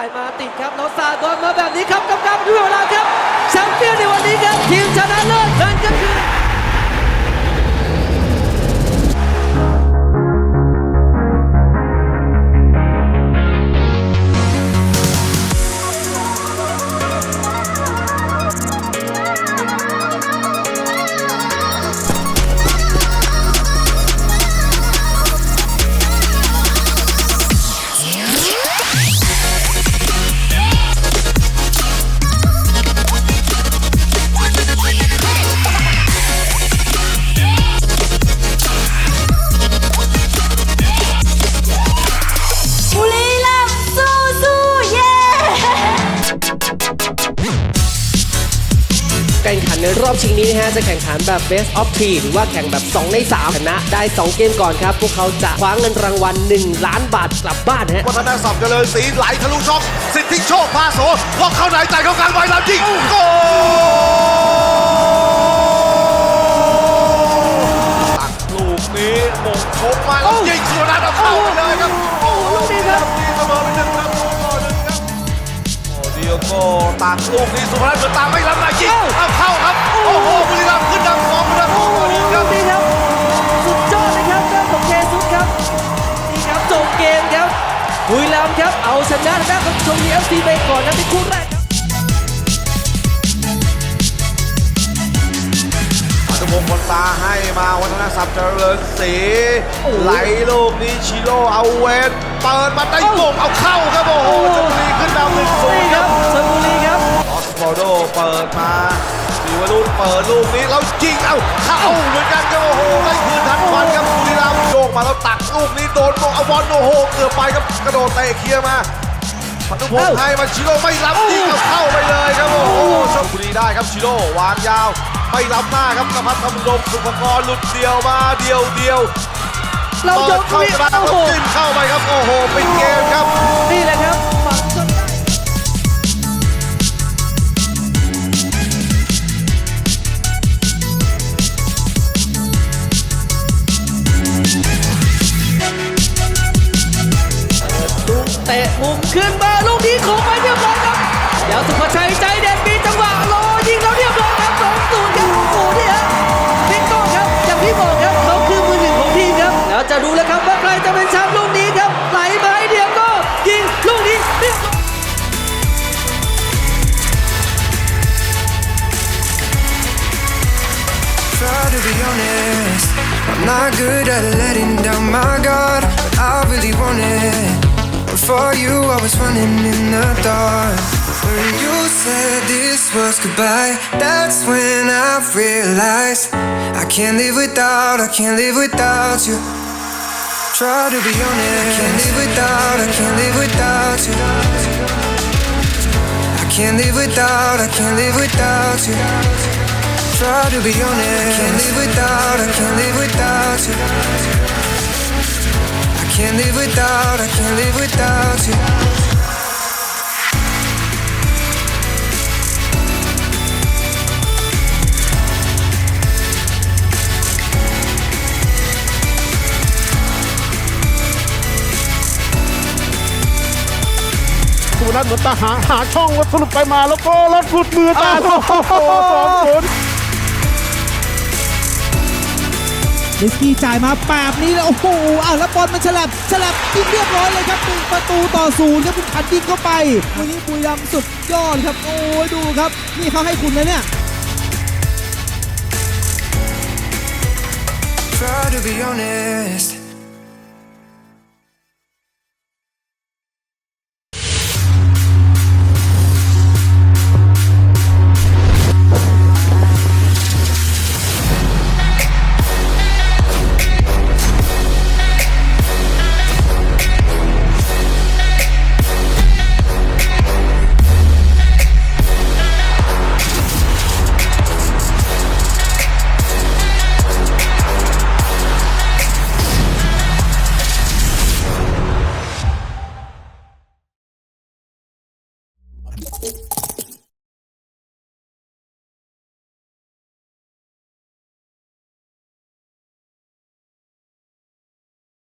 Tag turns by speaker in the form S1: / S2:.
S1: ายมาติดครับแล้วสาดนมาแบบนี้ครับกำกับด้วยเวลาครับแชมเปี้ยนในวันนี้ครับทีมชนะ การแข่งขันในรอบชิงนี้นะฮะจะแข่งขันแบบ best of team หรือว่าแข่งแบบ 2 ใน 3 ชนะได้ 2 เกมก่อนครับ พวกเขาจะคว้าเงินรางวัล 1 ล้านบาทกลับบ้านฮะ
S2: วัฒนศักดิ์เจริญศรีไหลทะลุช่องสิทธิโชคพาโสพอเข้าไหนใจเข้ากลางใบลำยิงโกล โก้ตักลูกนี้สุพนัทเหมือนตามไม่ล้ำนะยิงเอาเข้าครับ โอ้โหบุรีรัมย์ขึ้นนำสองประตูต่อหนึ่งครับ
S1: นี่ครับสุดยอดเลยครับเรื่องของเจสุสครับนี่ครับจบเกมครับบุรีรัมย์ครับเอาชนะทางด้านของชมบุรีเอฟซีไปก่อนนะเป็นคู่แรกครับ
S2: อนุพงศ์คนตาให้มาวัฒนศัพท์เจริญศรีไหลลูกนี้ชิโร่เอาเวนเปิดมาได้โมงเอาเข้าครับโอ้โหชลบุรีขึ้นนำหนึ่งศูน
S1: นี่
S2: ย์
S1: ค
S2: ค
S1: รั
S2: รั
S1: บบชลบุรีครับ
S2: ออส โมโดเปิดมาสีวรุณเปิดลูกนี้แล้วยิงเอ้าเข้าเหมือนกันครับโอ้โหได้คืนทันควันครับบุรีรัมย์โยกมาแล้วตักลูกนี้โดนโมงเอาบอลโอ้โหเกือบไปครับกระโดดเตะเคลียร์มาอนุพงศ์ให้มาชิโร่ไม่รับยิงเอาเข้าไปเลยครับโอ้โหชลบุรีได้ครับชิโร่วางยาวไม่ล้ำหน้าครับนภัทรธรรมรงสุภกรหลุดเดียวมาเดียวเดียว
S1: เรา
S2: เปิ
S1: ย
S2: ด
S1: ก
S2: เข้า
S1: นี้
S2: ชนะครั
S1: โอ้
S2: บ
S1: โห
S2: จิ้มเข้าไปครับโอ้โหปิดเกมครับ
S1: นี่แหละครับ เตะมุมขึ้นมาลูกนี้โขงไปเรียบร้อยครับเดี๋ยวสุภชัยใจเด็ดมีจังหวะรอยิงแล้วเรียบร้อยครับสองศูนย์ครับโอ้โหนี่ฮะพิกโก้ครับอย่างที่บอกครับเขาคือมือหนึ่งของทีมครับแล้วจะดูแล้วครับว่าใครจะเป็นแชมป์ลูกนี้ครับไหลมาให้เดียวก็ยิงลูกนี้เรียบร้อย
S3: Try to be honest. I'm not good at letting down my guard, Before you, I was running in the dark. When you said this was goodbye, that's when I realized I can't live without, I can't live without you. Try to be honest. I can't live without, I can't live without you. I can't live without, I can't live without you. Try to be honest. I can't live without, I can't live without live without, I can't live without you.
S4: สุนัทเหมือนตาหาหาช่องวัดสรุปไปมาแล้วก็รถหลุดมือตาโอ้โหสองศูนย์
S5: ลิสกี้จ่ายมาแบบนี้แล้วโอ้โหอ้าวแล้วบอลมันฉลับฉลับยิงเรียบร้อยเลยครับหนึ่งประตูต่อศูนย์ครับคุณขันยิงเข้าไปวันนี้ปุยดำสุดยอดครับโอ้ยดูครับนี่เขาให้คุณนะเนี่ย
S3: Try to be honest.